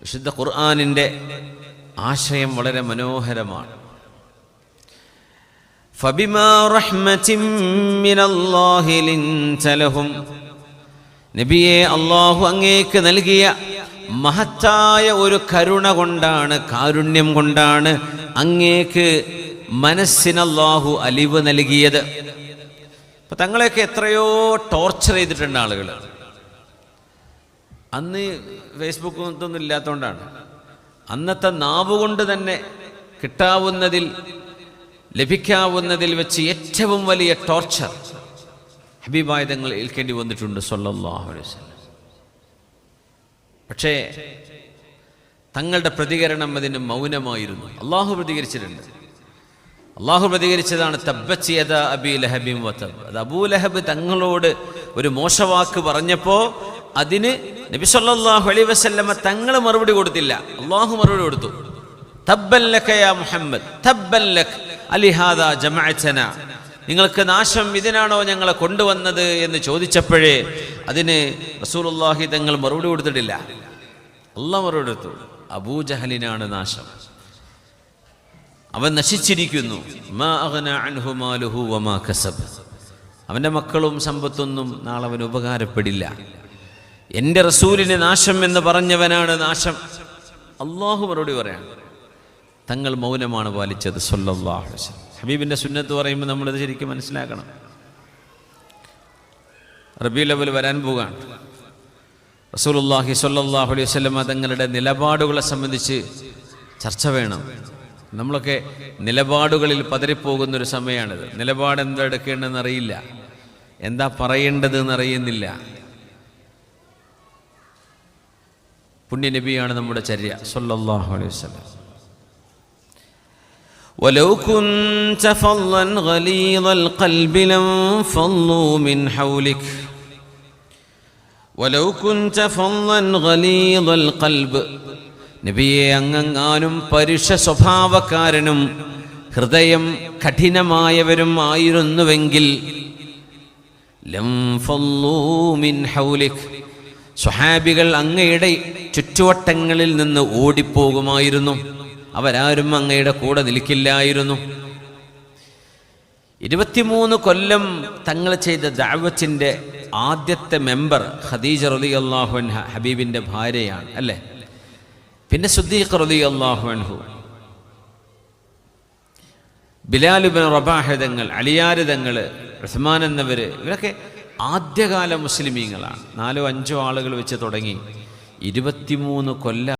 വിശുദ്ധ ഖുർആാനിന്റെ ആശയം വളരെ മനോഹരമാണ്. നബിയെ അള്ളാഹു അങ്ങേക്ക് നൽകിയ മഹത്തായ ഒരു കരുണ കൊണ്ടാണ് കാരുണ്യം കൊണ്ടാണ് അങ്ങേക്ക് മനസ്സിനല്ലാഹു അലിവ് നൽകിയത്. അപ്പൊ തങ്ങളെയൊക്കെ എത്രയോ ടോർച്ചർ ചെയ്തിട്ടുണ്ട് ആളുകൾ. അന്ന് ഫേസ്ബുക്കും ഇതൊന്നും ഇല്ലാത്തതുകൊണ്ടാണ് അന്നത്തെ നാവ് കൊണ്ട് തന്നെ കിട്ടാവുന്നതിൽ ലഭിക്കാവുന്നതിൽ വെച്ച് ഏറ്റവും വലിയ ടോർച്ചർ ഹബീബായ ഏൽക്കേണ്ടി വന്നിട്ടുണ്ട് സൊല്ലാഹു പക്ഷേ തങ്ങളുടെ പ്രതികരണം അതിന് മൗനമായിരുന്നു. അള്ളാഹു പ്രതികരിച്ചിട്ടുണ്ട്. അള്ളാഹു പ്രതികരിച്ചതാണ് തബ്ബച്ചിയത അബി ലഹബിം വത്തബ് അത് അബൂ ലഹബ് തങ്ങളോട് ഒരു മോശവാക്ക് പറഞ്ഞപ്പോ അതിന് നബി സല്ലല്ലാഹു അലൈഹി വസല്ലമ തങ്ങൾ മറുപടി കൊടുത്തില്ല. അള്ളാഹു മറുപടി കൊടുത്തു. തബ്ബൻ യാ മുഹമ്മദ് നിങ്ങൾക്ക് നാശം ഇതിനാണോ ഞങ്ങളെ കൊണ്ടുവന്നത് എന്ന് ചോദിച്ചപ്പോഴേ അതിന് റസൂലുള്ളാഹി തങ്ങൾ മറുപടി കൊടുത്തിട്ടില്ല. അള്ളാഹ് മറുപടി കൊടുത്തു. അബൂജഹലിനാണ് നാശം. അവൻ നശിച്ചിരിക്കുന്നു. അവന്റെ മക്കളും സമ്പത്തൊന്നും നാളെ അവൻ ഉപകാരപ്പെടില്ല. എന്റെ റസൂലിന് നാശം എന്ന് പറഞ്ഞവനാണ് നാശം. അള്ളാഹു മറുപടി പറയാണ് തങ്ങൾ മൗനമാണ് പാലിച്ചത് സൊല്ലാഹു ഹബീബിന്റെ സുന്നത്ത് പറയുമ്പോൾ നമ്മളിത് ശരിക്കും മനസ്സിലാക്കണം. റബി ലെവൽ വരാൻ പോകാണ് റസൂലുള്ളാഹി സ്വല്ലല്ലാഹു അലൈഹി വസല്ലമ തങ്ങളുടെ നിലപാടുകളെ സംബന്ധിച്ച് ചർച്ച വേണം. നമ്മളൊക്കെ നിലപാടുകളിൽ പതറിപ്പോകുന്ന ഒരു സമയമാണിത് നിലപാട് എന്താ എടുക്കേണ്ടതെന്ന് അറിയില്ല എന്താ പറയേണ്ടതെന്ന് അറിയുന്നില്ല പുണ്യനബിയാണ് നമ്മുടെ ചര്യ സല്ലല്ലാഹു അലൈഹി വസല്ലം ولو كنت فظا غليظ القلب لانفضوا من حولك ولو كنت فظا غليظ القلب നബിയെ അങ്ങങ്ങാനും പരുഷ സ്വഭാവക്കാരനും ഹൃദയം കഠിനമായവരും ആയിരുന്നുവെങ്കിൽ സ്വഹാബികൾ അങ്ങയുടെ ചുറ്റുവട്ടങ്ങളിൽ നിന്ന് ഓടിപ്പോകുമായിരുന്നു. അവരാരും അങ്ങയുടെ കൂടെ നിൽക്കില്ലായിരുന്നു. ഇരുപത്തിമൂന്ന് കൊല്ലം തങ്ങൾ ചെയ്ത ദാവത്തിന്റെ ആദ്യത്തെ മെമ്പർ ഖദീജ റലി അള്ളാഹു അൻഹ ഹബീബിന്റെ ഭാര്യയാണ് അല്ലേ? പിന്നെ സുദ്ദീഖ് റലി അള്ളാഹു അൻഹു ബിലാലുബിൻ റബാഹിതങ്ങൾ അലിയാരിതങ്ങൾ റഹ്മാൻ എന്നവർ ഇവരൊക്കെ ആദ്യകാല മുസ്ലിമീങ്ങളാണ്. നാലോ അഞ്ചോ ആളുകൾ വെച്ച് തുടങ്ങി. ഇരുപത്തിമൂന്ന് കൊല്ലം